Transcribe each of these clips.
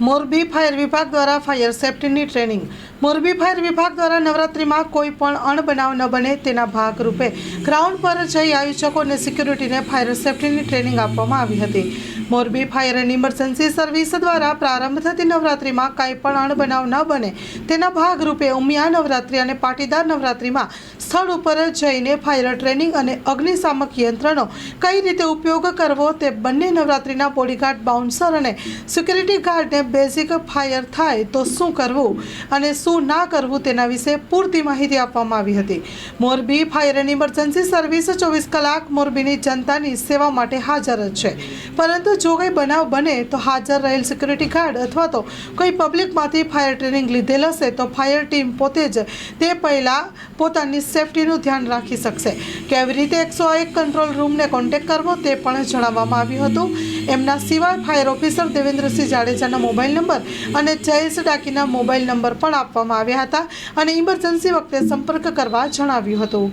Morbi fire વિભાગ દ્વારા fire સેફટીની ટ્રેનિંગ મોરબી ફાયર વિભાગ દ્વારા નવરાત્રિમાં કોઈ પણ અણબનાવ ન બને તેના ભાગરૂપે ગ્રાઉન્ડ પર જઈ આયોજકો અને સિક્યુરિટીને ફાયર સેફ્ટીની ટ્રેનિંગ આપવામાં આવી હતી. Morbi fire and emergency service દ્વારા પ્રારંભ થતી નવરાત્રિમાં કાંઈ પણ અણબનાવ ન બને તેના ભાગરૂપે ઉમિયા નવરાત્રિ અને પાટીદાર નવરાત્રિમાં સ્થળ ઉપર જઈને ફાયર ટ્રેનિંગ અને અગ્નિશામક યંત્રનો કઈ રીતે ઉપયોગ કરવો તે બંને નવરાત્રિના બોડીગાર્ડ બાઉન્સર અને સિક્યુરિટી ગાર્ડને બેઝિક ફાયર થાય તો શું કરવું અને શું ના કરવું તેના વિશે પૂરતી માહિતી આપવામાં આવી હતી. Morbi fire and emergency service ચોવીસ કલાક મોરબીની જનતાની સેવા માટે હાજર જ છે. પરંતુ જો કંઈ બનાવ બને તો હાજર રહેલ સિક્યુરિટી ગાર્ડ અથવા તો કોઈ પબ્લિકમાંથી ફાયર ટ્રેનિંગ લીધેલ હશે તો ફાયર ટીમ પોતે જ તે પહેલાં પોતાની સેફટીનું ધ્યાન રાખી શકશે. કેવી રીતે એકસો એક કંટ્રોલ રૂમને કોન્ટેક કરવો તે પણ જણાવવામાં આવ્યું હતું. એમના સિવાય ફાયર ઓફિસર દેવેન્દ્રસિંહ જાડેજાના મોબાઈલ નંબર અને જયેશ ડાકીના મોબાઈલ નંબર પણ આપવામાં આવ્યા હતા અને ઇમરજન્સી વખતે સંપર્ક કરવા જણાવ્યું હતું.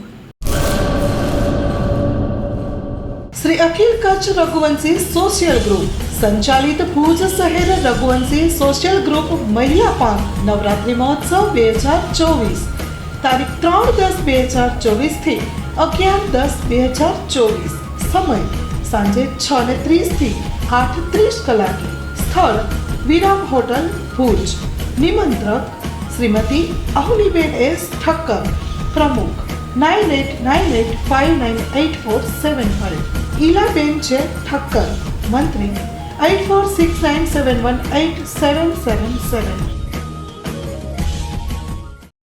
શ્રી અખિલ કચ્છ રઘુવંશી સોશિયલ ગ્રુપ સંચાલિત ભુજ શહેર રઘુવંશી સોશિયલ ગ્રુપ મહિલા પાંખ નવરાત્રિ મહોત્સવ બે હજાર ચોવીસ. તારીખ ત્રણ દસ બે હજાર ચોવીસથી અગિયાર દસ બે હજાર ચોવીસ. સમય સાંજે છ ને ત્રીસથી આઠ ત્રીસ કલાકે. સ્થળ વિરામ હોટલ ભુજ. નિમંત્રક શ્રીમતી અહુલીબેન એસ ઠક્કર પ્રમુખ nine eight nine eight five nine eight four seven five Ilaben છે ઠક્કર મંત્રી eight four six nine seven one eight seven seven seven